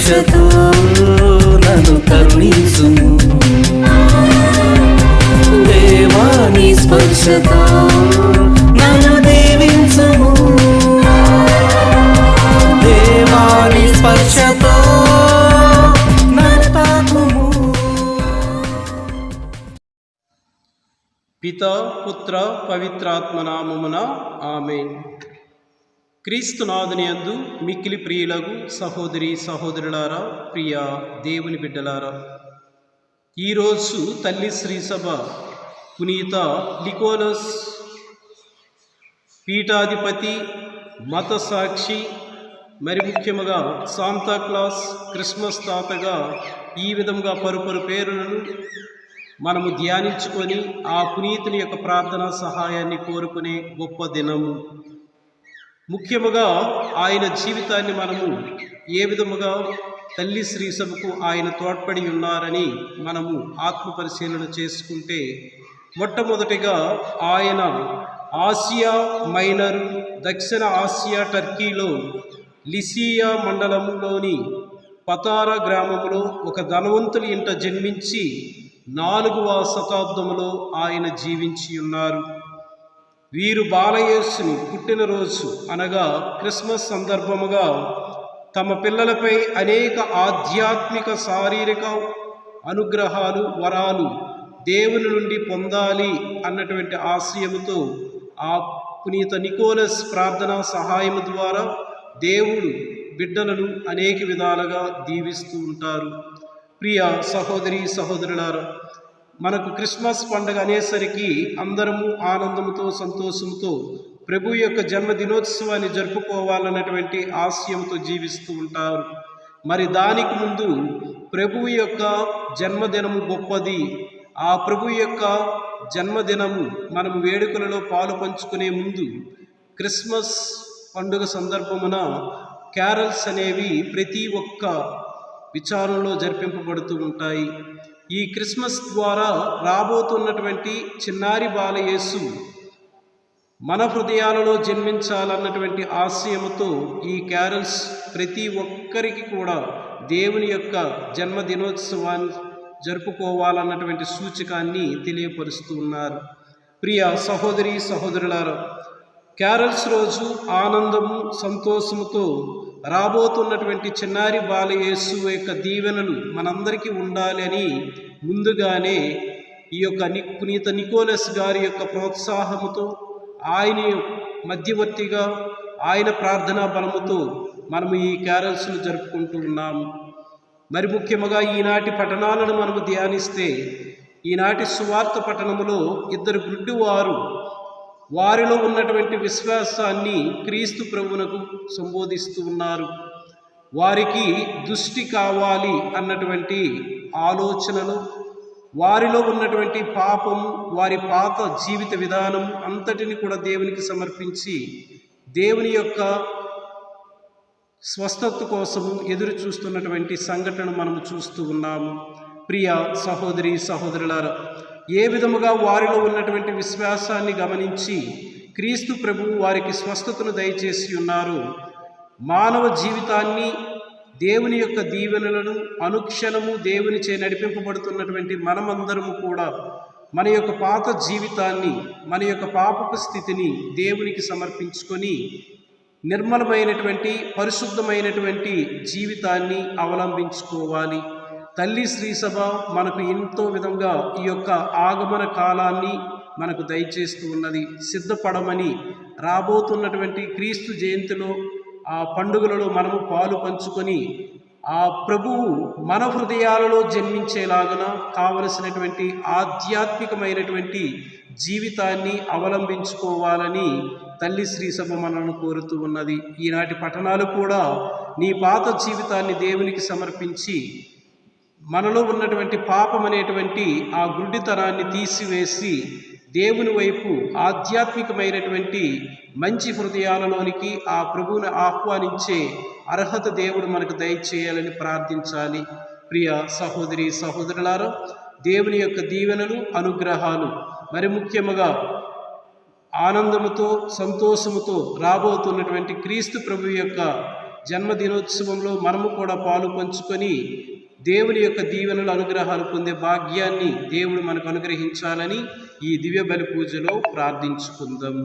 దీక్షతో నన్ను కరుణించుము. దేవాని స్పర్శతో నన్ను దీవించుము. దేవాని స్పర్శతో పిత పుత్ర పవిత్రాత్మ నామమున ఆమె క్రీస్తునాథునియందు మిక్కిలి ప్రియులకు సహోదరి సహోదరులారా ప్రియ దేవుని బిడ్డలారా ఈరోజు తల్లి శ్రీసభ పునీత లికోలస్ పీఠాధిపతి మత సాక్షి మరి ముఖ్యముగా సాంతాక్లాస్ క్రిస్మస్ తాతగా ఈ విధంగా పరుపరు పేరులను మనము ధ్యానించుకొని ఆ పునీతుని యొక్క ప్రార్థన సహాయాన్ని కోరుకునే గొప్ప దినము. ముఖ్యముగా ఆయన జీవితాన్ని మనము ఏ విధముగా తల్లి శ్రీ సభకు ఆయన తోడ్పడి ఉన్నారని మనము ఆత్మ పరిశీలన చేసుకుంటే మొట్టమొదటిగా ఆయన ఆసియా మైనర్ దక్షిణ ఆసియా టర్కీలో లిసియా మండలంలోని పతారా గ్రామంలో ఒక ధనవంతుని ఇంట జన్మించి నాలుగవ శతాబ్దంలో ఆయన జీవించి ఉన్నారు. వీరు బాలయేసుని పుట్టినరోజు అనగా క్రిస్మస్ సందర్భముగా తమ పిల్లలపై అనేక ఆధ్యాత్మిక శారీరక అనుగ్రహాలు వరాలు దేవుని నుండి పొందాలి అన్నటువంటి ఆశయముతో ఆ పునీత నికోలస్ ప్రార్థన సహాయము ద్వారా దేవుడు బిడ్డలను అనేక విధాలుగా దీవిస్తూ ఉంటారు. ప్రియ సహోదరి సహోదరులారా మనకు క్రిస్మస్ పండుగ అనేసరికి అందరము ఆనందంతో సంతోషంతో ప్రభు యొక్క జన్మదినోత్సవాన్ని జరుపుకోవాలన్నటువంటి ఆశయంతో జీవిస్తూ ఉంటారు. మరి దానికి ముందు ప్రభు యొక్క జన్మదినము గొప్పది. ఆ ప్రభు యొక్క జన్మదినము మనం వేడుకలలో పాలు పంచుకునే ముందు క్రిస్మస్ పండుగ సందర్భమున క్యారల్స్ అనేవి ప్రతి ఒక్క విచారంలో జరిపింపబడుతూ ఉంటాయి. ఈ క్రిస్మస్ ద్వారా రాబోతున్నటువంటి చిన్నారి బాలయేసు మన హృదయాలలో జన్మించాలన్నటువంటి ఆశయముతో ఈ క్యారల్స్ ప్రతి ఒక్కరికి కూడా దేవుని యొక్క జన్మదినోత్సవాన్ని జరుపుకోవాలన్నటువంటి సూచకాన్ని తెలియపరుస్తూ ఉన్నారు. ప్రియ సహోదరి సహోదరులారా క్యారల్స్ రోజు ఆనందము సంతోషముతో రాబోతున్నటువంటి చిన్నారి బాలయేసు యొక్క దీవెనలు మనందరికీ ఉండాలి అని ముందుగానే ఈ యొక్క ని పునీత నికోలస్ గారి యొక్క ప్రోత్సాహముతో ఆయన మధ్యవర్తిగా ఆయన ప్రార్థనా బలముతో మనము ఈ క్యారల్స్ను జరుపుకుంటూ ఉన్నాము. మరి ముఖ్యముగా ఈనాటి పట్టణాలను మనము ధ్యానిస్తే ఈనాటి సువార్త పట్టణములో ఇద్దరు గుడ్డివారు వారిలో ఉన్నటువంటి విశ్వాసాన్ని క్రీస్తు ప్రభువునకు సంబోధిస్తూ ఉన్నారు. వారికి దృష్టి కావాలి అన్నటువంటి ఆలోచనలు వారిలో ఉన్నటువంటి పాపం వారి పాత జీవిత విధానం అంతటిని కూడా దేవునికి సమర్పించి దేవుని యొక్క స్వస్థత కోసము ఎదురు చూస్తున్నటువంటి సంఘటన మనము చూస్తూ ఉన్నాము. ప్రియ సహోదరి సహోదరులారా ఏ విధముగా వారిలో ఉన్నటువంటి విశ్వాసాన్ని గమనించి క్రీస్తు ప్రభువు వారికి స్వస్థతను దయచేసి ఉన్నారు. మానవ జీవితాన్ని దేవుని యొక్క దీవెనలను అనుక్షణము దేవుని చే నడిపింపబడుతున్నటువంటి మనమందరము కూడా మన యొక్క పాత జీవితాన్ని మన యొక్క పాపపు స్థితిని దేవునికి సమర్పించుకొని నిర్మలమైనటువంటి పరిశుద్ధమైనటువంటి జీవితాన్ని అవలంబించుకోవాలి. తల్లి శ్రీసభ మనకు ఎంతో విధంగా ఈ యొక్క ఆగమన కాలాన్ని మనకు దయచేస్తూ ఉన్నది. సిద్ధపడమని రాబోతున్నటువంటి క్రీస్తు జయంతిలో ఆ పండుగలలో మనము పాలు పంచుకొని ఆ ప్రభువు మన హృదయాలలో జన్మించేలాగన కావలసినటువంటి ఆధ్యాత్మికమైనటువంటి జీవితాన్ని అవలంబించుకోవాలని తల్లి శ్రీ సభ మనను కోరుతూ ఉన్నది. ఈనాటి పట్టణాలు కూడా నీ పాత జీవితాన్ని దేవునికి సమర్పించి మనలో ఉన్నటువంటి పాపం అనేటువంటి ఆ గుడ్డితనాన్ని తీసివేసి దేవుని వైపు ఆధ్యాత్మికమైనటువంటి మంచి హృదయాలలోనికి ఆ ప్రభువుని ఆహ్వానించే అర్హత దేవుడు మనకు దయచేయాలని ప్రార్థించాలి. ప్రియ సహోదరి సహోదరులారా దేవుని యొక్క దీవెనలు అనుగ్రహాలు మరి ముఖ్యముగా ఆనందముతో సంతోషముతో రాబోతున్నటువంటి క్రీస్తు ప్రభు యొక్క జన్మదినోత్సవంలో మనము కూడా పాలు పంచుకొని దేవుని యొక్క దీవెనలు అనుగ్రహాలు పొందే భాగ్యాన్ని దేవుడు మనకు అనుగ్రహించాలని ఈ దివ్య బలి పూజలో ప్రార్థించుకుందాం.